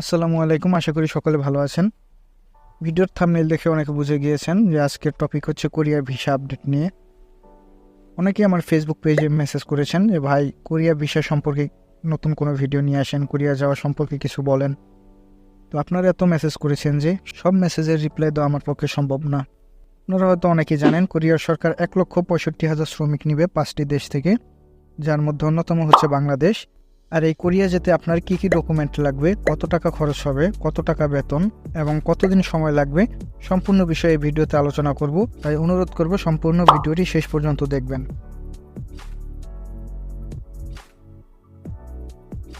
আসসালামু আলাইকুম, আশা করি সকলে ভালো আছেন। ভিডিওর থামনেল দেখে অনেকে বুঝে গিয়েছেন যে আজকের টপিক হচ্ছে কোরিয়ার ভিসা আপডেট নিয়ে। অনেকেই আমার ফেসবুক পেজে মেসেজ করেছেন যে, ভাই, কোরিয়া ভিসা সম্পর্কে নতুন কোনো ভিডিও নিয়ে আসেন, কোরিয়া যাওয়া সম্পর্কে কিছু বলেন। তো আপনারা এত মেসেজ করেছেন যে, সব মেসেজের রিপ্লাই দেওয়া আমার পক্ষে সম্ভব না। আপনারা হয়তো অনেকেই জানেন, কোরিয়ার সরকার এক লক্ষ পঁয়ষট্টি হাজার শ্রমিক নিবে পাঁচটি দেশ থেকে, যার মধ্যে অন্যতম হচ্ছে বাংলাদেশ। আর এই কোরিয়া যেতে আপনার কি কি ডকুমেন্ট লাগবে? কত টাকা খরচ হবে? কত টাকা বেতন? এবং কতদিন সময় লাগবে? সম্পূর্ণ বিষয়ে ভিডিওতে আলোচনা করব। তাই অনুরোধ করব সম্পূর্ণ ভিডিওটি শেষ পর্যন্ত দেখবেন।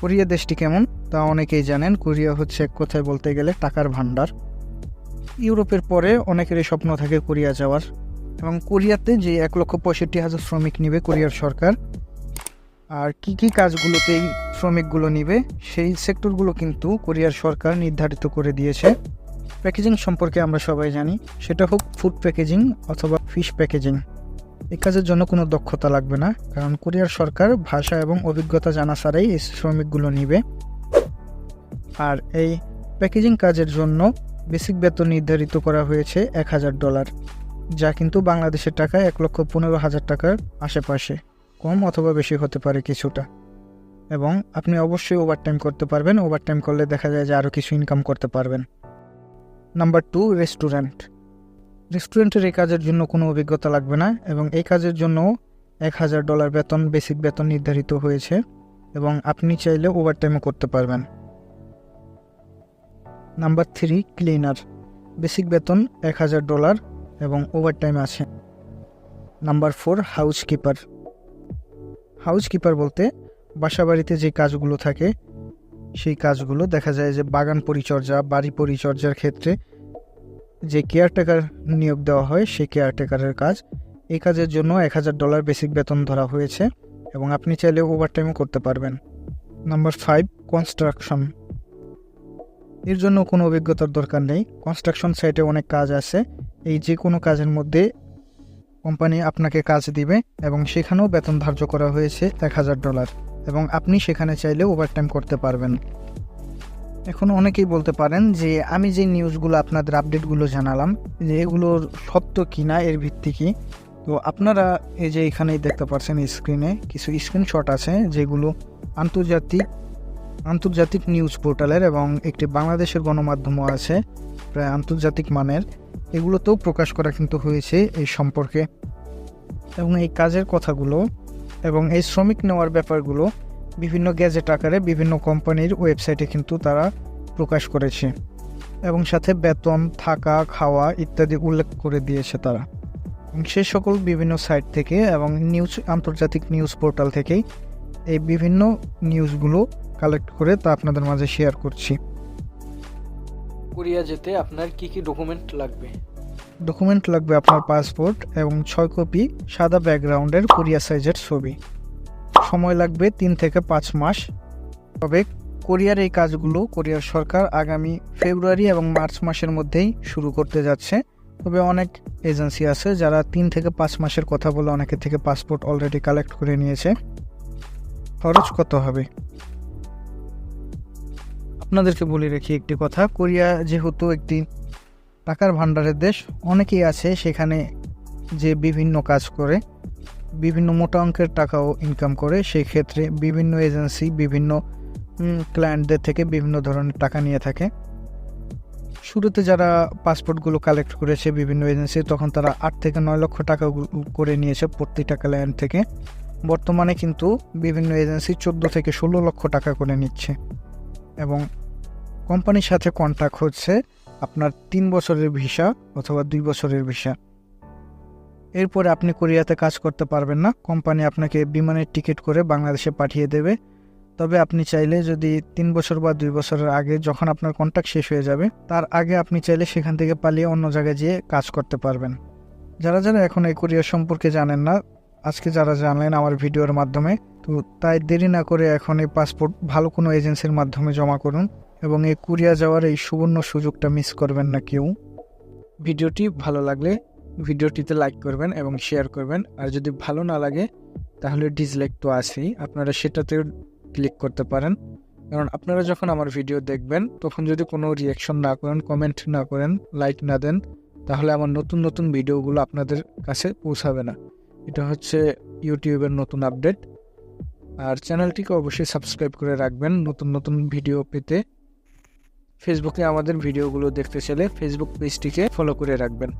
কোরিয়া দেশটি কেমন? তা অনেকেই জানেন। কোরিয়া হচ্ছে এক কথায় বলতে গেলে টাকার ভাণ্ডার। ইউরোপের পরে অনেকেরই স্বপ্ন থাকে কোরিয়া যাওয়ার। এবং কোরিয়াতে যে এক লক্ষ পঁয়ষট্টি হাজার শ্রমিক নিবে কোরিয়ার সরকার আর কি কি কাজগুলোতে এই শ্রমিকগুলো নিবে, সেই সেক্টরগুলো কিন্তু কোরিয়ার সরকার নির্ধারিত করে দিয়েছে। প্যাকেজিং সম্পর্কে আমরা সবাই জানি, সেটা হোক ফুড প্যাকেজিং অথবা ফিশ প্যাকেজিং। এই কাজের জন্য কোনো দক্ষতা লাগবে না, কারণ কোরিয়ার সরকার ভাষা এবং অভিজ্ঞতা জানা ছাড়াই এই শ্রমিকগুলো নিবে। আর এই প্যাকেজিং কাজের জন্য বেসিক বেতন নির্ধারিত করা হয়েছে এক হাজার ডলার, যা কিন্তু বাংলাদেশের টাকায় এক লক্ষ পনেরো হাজার টাকার আশেপাশে। কম অথবা বেশি হতে পারে কিছুটা। এবং আপনি অবশ্যই ওভারটাইম করতে পারবেন। ওভারটাইম করলে দেখা যায় যে আরও কিছু ইনকাম করতে পারবেন। নাম্বার টু রেস্টুরেন্ট রেস্টুরেন্টের এই কাজের জন্য কোনো অভিজ্ঞতা লাগবে না এবং এই কাজের জন্য এক হাজার ডলার বেতন বেসিক বেতন নির্ধারিত হয়েছে এবং আপনি চাইলে ওভারটাইমও করতে পারবেন। নাম্বার থ্রি ক্লিনার বেসিক বেতন এক হাজার ডলার এবং ওভারটাইম আছে। নাম্বার ফোর হাউসকিপার হাউসকিপার বলতে বাসা বাড়িতে যে কাজগুলো থাকে, সেই কাজগুলো দেখা যায় যে বাগান পরিচর্যা, বাড়ি পরিচর্যার ক্ষেত্রে যে কেয়ারটেকার নিয়োগ দেওয়া হয়, সেই কেয়ারটেকারের কাজ। এই কাজের জন্য এক হাজার ডলার বেসিক বেতন ধরা হয়েছে এবং আপনি চাইলে ওভারটাইমও করতে পারবেন। নাম্বার ফাইভ কনস্ট্রাকশন এর জন্য কোনো অভিজ্ঞতার দরকার নেই। কনস্ট্রাকশন সাইটে অনেক কাজ আছে। এই যে কোনো কাজের মধ্যে কোম্পানি আপনাকে কাজ দিবে এবং সেখানেও বেতন ধার্য করা হয়েছে এক হাজার ডলার এবং আপনি সেখানে চাইলে ওভারটাইম করতে পারবেন। এখন অনেকেই বলতে পারেন যে, আমি যে নিউজগুলো আপনাদের আপডেটগুলো জানালাম, যে এগুলোর সত্য কি না এর ভিত্তি কি? তো আপনারা এই যে এখানেই দেখতে পাচ্ছেন স্ক্রিনে কিছু স্ক্রিনশট আছে যেগুলো আন্তর্জাতিক আন্তর্জাতিক নিউজ পোর্টালের এবং একটি বাংলাদেশের গণমাধ্যমও আছে। প্রায় আন্তর্জাতিক মানের, এগুলোতেও প্রকাশ করা কিন্তু হয়েছে এই সম্পর্কে। এবং এই কাজের কথাগুলো এবং এই শ্রমিক নেওয়ার ব্যাপারগুলো বিভিন্ন গ্যাজেট আকারে বিভিন্ন কোম্পানির ওয়েবসাইটে কিন্তু তারা প্রকাশ করেছে। এবং সাথে বেতন, থাকা, খাওয়া ইত্যাদি উল্লেখ করে দিয়েছে তারা। সে সকল বিভিন্ন সাইট থেকে এবং নিউজ, আন্তর্জাতিক নিউজ পোর্টাল থেকেই এই বিভিন্ন নিউজগুলো কালেক্ট করে তা আপনাদের মাঝে শেয়ার করছি। কোরিয়া যেতে আপনার কি কি ডকুমেন্ট লাগবে? ডকুমেন্ট লাগবে আপনার পাসপোর্ট এবং ছয় কপি সাদা ব্যাকগ্রাউন্ডের কোরিয়া সাইজের ছবি। সময় লাগবে তিন থেকে পাঁচ মাস। তবে কোরিয়ার এই কাজগুলো কোরিয়ার সরকার আগামী ফেব্রুয়ারি এবং মার্চ মাসের মধ্যেই শুরু করতে যাচ্ছে। তবে অনেক এজেন্সি আছে যারা তিন থেকে পাঁচ মাসের কথা বলে অনেকের থেকে পাসপোর্ট অলরেডি কালেক্ট করে নিয়েছে। খরচ কত হবে? আপনাদেরকে বলে রেখি একটি কথা। কোরিয়া যেহেতু একটি টাকার ভাণ্ডারের দেশ, অনেকেই আছে সেখানে যে বিভিন্ন কাজ করে, বিভিন্ন মোটা অঙ্কের টাকাও ইনকাম করে সেই ক্ষেত্রে বিভিন্ন এজেন্সি বিভিন্ন ক্লায়েন্টদের থেকে বিভিন্ন ধরনের টাকা নিয়ে থাকে। শুরুতে যারা পাসপোর্টগুলো কালেক্ট করেছে বিভিন্ন এজেন্সি তখন তারা আট থেকে নয় লক্ষ টাকা করে নিয়েছে প্রত্যেকটা ক্লায়েন্ট থেকে। বর্তমানে কিন্তু বিভিন্ন এজেন্সি চোদ্দ থেকে ষোলো লক্ষ টাকা করে নিচ্ছে। এবং কোম্পানির সাথে কন্ট্যাক্ট হচ্ছে আপনার তিন বছরের ভিসা অথবা দুই বছরের ভিসা এরপরে আপনি কোরিয়াতে কাজ করতে পারবেন না। কোম্পানি আপনাকে বিমানের টিকিট করে বাংলাদেশে পাঠিয়ে দেবে। তবে আপনি চাইলে যদি তিন বছর বা দুই বছরের আগে যখন আপনার কন্ট্যাক্ট শেষ হয়ে যাবে, তার আগে আপনি চাইলে সেখান থেকে পালিয়ে অন্য জায়গায় যেয়ে কাজ করতে পারবেন। যারা যারা এখন এই কোরিয়া সম্পর্কে জানেন না, আজকে যারা জানলেন আমার ভিডিওর মাধ্যমে তো তাই দেরি না করে এখন এই পাসপোর্ট ভালো কোনো এজেন্সির মাধ্যমে জমা করুন এবং এই কোরিয়া যাওয়ার এই সুবর্ণ সুযোগটা মিস করবেন না কেউ। ভিডিওটি ভালো লাগলে ভিডিওটিতে লাইক করবেন এবং শেয়ার করবেন। আর যদি ভালো না লাগে, তাহলে ডিসলাইক তো আছেই। আপনারা সেটাতেও ক্লিক করতে পারেন। কারণ আপনারা যখন আমার ভিডিও দেখবেন, তখন যদি কোনো রিয়াকশন না করেন কমেন্ট না করেন লাইক না দেন, তাহলে আমার নতুন নতুন ভিডিওগুলো আপনাদের কাছে পৌঁছাবে না। এটা হচ্ছে ইউটিউবের নতুন আপডেট আর চ্যানেলটিকে অবশ্যই সাবস্ক্রাইব করে রাখবেন নতুন নতুন ভিডিও পেতে। ফেসবুকে আমাদের ভিডিওগুলো দেখতে চাইলে ফেসবুক পেজটিকে ফলো করে রাখবেন।